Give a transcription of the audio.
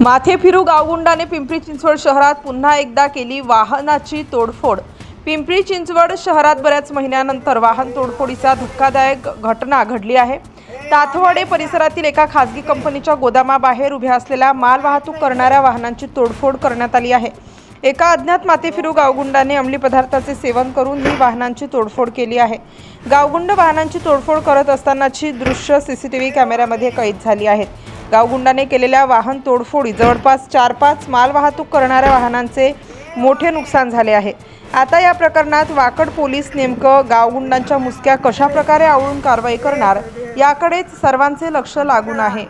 माथे फिरू गावगुंडाने पिंपरी चिंचवड शहरात पुन्हा एकदा केली वाहनाची तोडफोड. पिंपरी चिंचवड शहरात बऱ्याच महिन्यानंतर वाहन तोडफोडीचा धक्कादायक घटना घडली आहे. ताथवाडे परिसरातील एका खासगी कंपनीच्या गोदामाबाहेर उभ्या असलेल्या माल वाहतूक करणाऱ्या वाहनांची तोडफोड करण्यात आली आहे. एका अज्ञात मातेफिरू गावगुंडाने अंमली पदार्थाचे सेवन करून ही वाहनांची तोडफोड केली आहे. गावगुंड वाहनांची तोडफोड करत असतानाची दृश्य सीसीटीव्ही कॅमेऱ्यामध्ये कैद झाली आहेत गावगुंडाने केलेल्या वाहन तोडफोडी जवळपास चार पाच माल वाहतूक करणाऱ्या वाहनांचे मोठे नुकसान झाले आहे. आता या प्रकरणात वाकड पोलीस नेमकं गावगुंडांच्या मुसक्या कशा प्रकारे आवळून कारवाई करणार याकडेच सर्वांचे लक्ष लागून आहे.